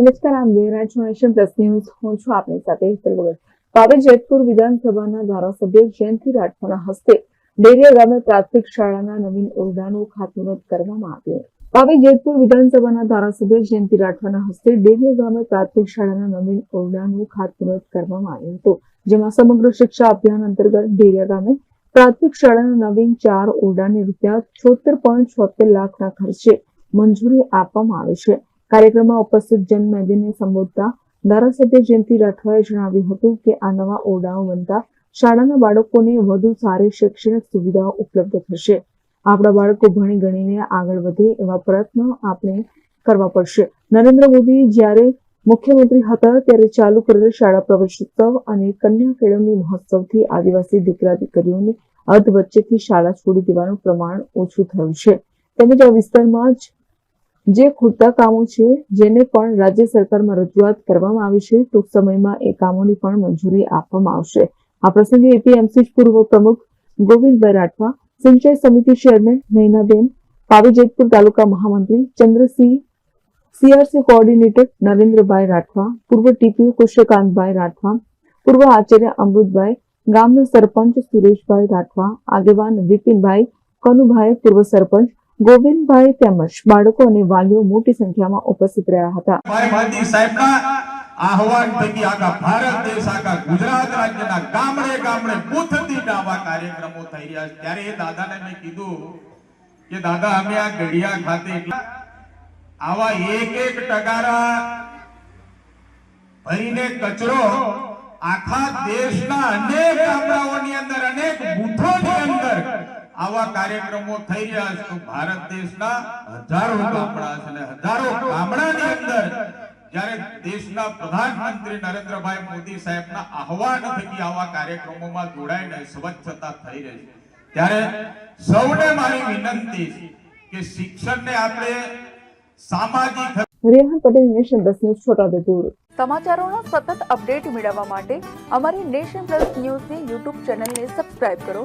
નમસ્કાર આમ Devraj nation plus news હું છું આપની સાથે હિતલ ભગત પાવે જેતપુર વિધાનસભાના ધારાસભ્ય જયંતિ રાઠવાના હસ્તે ડેરિયા ગામે પ્રાથમિક શાળાના નવીન ઓરડાનું ખાતમુહૂર્ત કરવામાં આવ્યું. પાવે જેતપુર વિધાનસભાના ધારાસભ્ય જયંતિ રાઠવાના હસ્તે ડેરિયા ગામે પ્રાથમિક શાળાના નવીન ઓરડાનું ખાતમુહૂર્ત કરવામાં આવ્યું હતું, જેમાં સમગ્ર શિક્ષા અભિયાન અંતર્ગત ડેરિયા ગામે પ્રાથમિક શાળાના નવીન ચાર ઓરડાને રૂપિયા છોતેર પોઈન્ટ છોતેર લાખના ખર્ચે મંજૂરી આપવામાં આવી છે. કાર્યક્રમમાં ઉપસ્થિત જનમેદનીને સંબોધતા ધારાસભ્ય જયંતિ રાઠવાએ જણાવ્યું હતું કે આ નવા ઓરડાઓ બનતા શાળાના બાળકોને વધુ સારી શૈક્ષણિક સુવિધાઓ ઉપલબ્ધ થશે. આપણા બાળકો ભણી ગણીને આગળ વધે એવા પ્રયત્નો આપણે કરવા પડશે. નરેન્દ્ર મોદી જ્યારે મુખ્યમંત્રી હતા ત્યારે ચાલુ કરેલ શાળા પ્રવેશોત્સવ અને કન્યા કેળવણી મહોત્સવથી આદિવાસી દીકરા દીકરીઓને અર્ધ વચ્ચેથી શાળા છોડી દેવાનું પ્રમાણ ઓછું થયું છે. તેમજ આ વિસ્તારમાં જ જે ખૂટતા કામો છે, જેને પણ રાજ્ય સરકારમાં રજૂઆત કરવામાં આવી છે, ટૂંક સમયમાં એ કામોની પણ મંજૂરી આપવામાં આવશે. આ પ્રસંગે એપીએમસી પૂર્વ પ્રમુખ ગોવિંદભાઈ રાઠવા, સિંચાઈ સમિતિ ચેરમેન નૈનાબેન, પાવી તાલુકા મહામંત્રી ચંદ્રસિંહ સીઆરસી કોઓર્ડિનેટર નરેન્દ્રભાઈ રાઠવા, પૂર્વ ટીપીઓ કૃષ્ણકાંતભાઈ રાઠવા, પૂર્વ આચાર્ય અમૃતભાઈ, ગામના સરપંચ સુરેશભાઈ રાઠવા, આગેવાન વિપિનભાઈ કનુભાઈ, પૂર્વ સરપંચ ગોવિંદભાઈ તેમજ બાળકો અને વાલીઓ મોટી સંખ્યામાં ઉપસ્થિત રહ્યા હતા. આહવાન થકી આખા ભારત દેશ, આખા ગુજરાત રાજ્યના ગામડે ગામડે બુથથી આવા કાર્યક્રમો થઈ રહ્યા છે. ત્યારે એ દાદાને મેં કીધું કે દાદા, અમે આ ગઢિયા ખાતે આવા એક એક ટકારા ભરીને કચરો આખા દેશના અનેક ગામડાઓની અંદર, અનેક આવા કાર્યક્રમો થઈ રહ્યા છે તો ભારત દેશના હજારો ગામડા છે અને હજારો ગામડાની અંદર જ્યારે દેશના પ્રધાનમંત્રી નરેન્દ્રભાઈ મોદી સાહેબના આહવાન થકી આવા કાર્યક્રમોમાં જોડાઈને સ્વચ્છતા થઈ રહી છે. ત્યારે સૌને મારી વિનંતી છે કે શિક્ષણને આપણે સામાજિક Rehan Patel nation plus news Chhotaudepur. સમાચારોના સતત અપડેટ મેળવવા માટે અમારી નેશન પ્લસ ન્યૂઝની યુટ્યુબ ચેનલને સબસ્ક્રાઇબ કરો.